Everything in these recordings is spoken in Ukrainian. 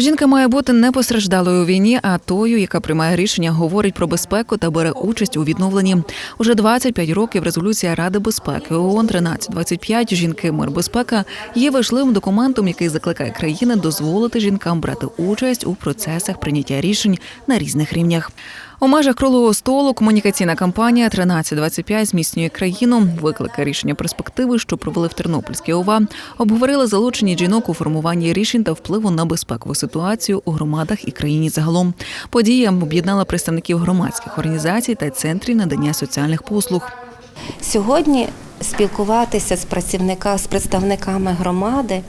Жінка має бути не постраждалою у війні, а тою, яка приймає рішення, говорить про безпеку та бере участь у відновленні. Уже 25 років резолюція Ради безпеки ООН 1325 Жінки мир безпека є важливим документом, який закликає країни дозволити жінкам брати участь у процесах прийняття рішень на різних рівнях. У межах круглого столу комунікаційна кампанія 1325 зміцнює країну. Виклики рішення перспективи, що провели в Тернопільській ОВА, обговорили залучені жінок у формуванні рішень та впливу на безпекову ситуацію у громадах і країні загалом. Подія об'єднала представників громадських організацій та центрів надання соціальних послуг. Сьогодні спілкуватися з працівника з представниками громади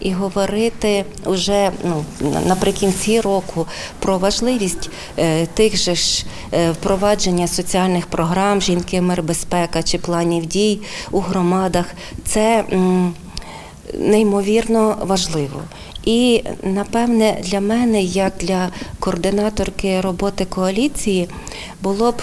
і говорити вже ну, наприкінці року про важливість е, тих же ж е, впровадження соціальних програм жінки мир безпека чи планів дій у громадах. Це неймовірно важливо. І напевне для мене, як для координаторки роботи коаліції, було б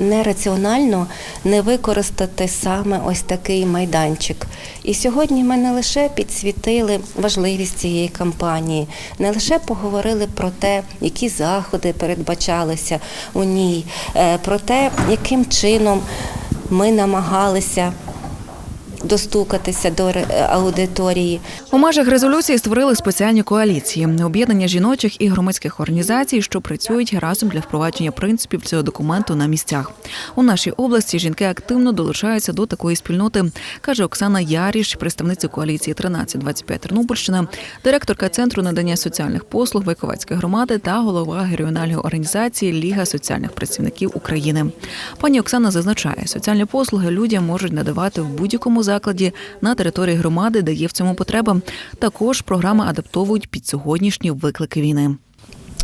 нераціонально не використати саме ось такий майданчик. І сьогодні ми не лише підсвітили важливість цієї кампанії, не лише поговорили про те, які заходи передбачалися у ній, е, про те, яким чином ми намагалися достукатися до аудиторії. У межах резолюції створили спеціальні коаліції, об'єднання жіночих і громадських організацій, що працюють разом для впровадження принципів цього документу на місцях. У нашій області жінки активно долучаються до такої спільноти, каже Оксана Яріш, представниця коаліції 1325 Тернопільщина, директорка центру надання соціальних послуг Вайковецької громади та голова регіональної організації Ліга соціальних працівників України. Пані Оксана зазначає, соціальні послуги людям можуть надавати в будь-якому закладі на території громади, де є в цьому потреба. Також програми адаптовують під сьогоднішні виклики війни.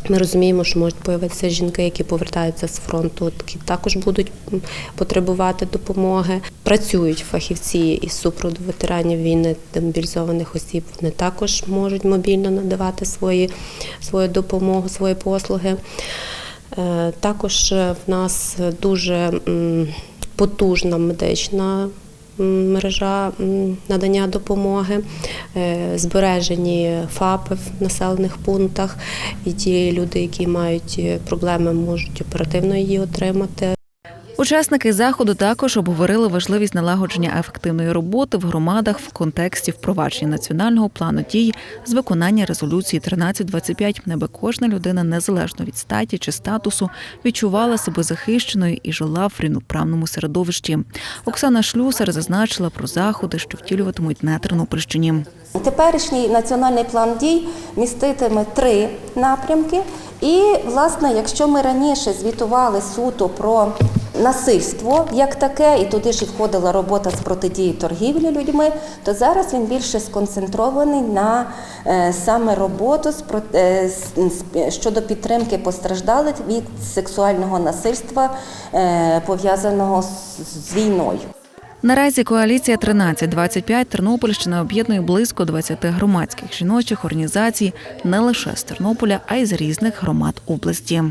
Ми розуміємо, що можуть появитися жінки, які повертаються з фронту, які також будуть потребувати допомоги. Працюють фахівці із супроводу ветеранів війни та мобілізованих осіб. Вони також можуть мобільно надавати свої, свою допомогу, свої послуги. Е, Також в нас дуже потужна медична мережа надання допомоги, е, збережені ФАПи в населених пунктах, і ті люди, які мають е, проблеми, можуть оперативно її отримати. Учасники заходу також обговорили важливість налагодження ефективної роботи в громадах в контексті впровадження національного плану дій з виконання резолюції 1325, неби кожна людина незалежно від статі чи статусу відчувала себе захищеною і жила в рівноправному середовищі. Оксана Шлюсар зазначила про заходи, що втілюватимуть на Тернопільщині. Теперішній національний план дій міститиме три напрямки. І, власне, якщо ми раніше звітували суто про насильство як таке, і туди ж і входила робота з протидії торгівлі людьми, то зараз він більше сконцентрований на е, саме роботу е, щодо підтримки постраждалих від сексуального насильства, е, пов'язаного з- з війною. Наразі коаліція 1325 Тернопільщина об'єднує близько 20 громадських жіночих організацій не лише з Тернополя, а й з різних громад області.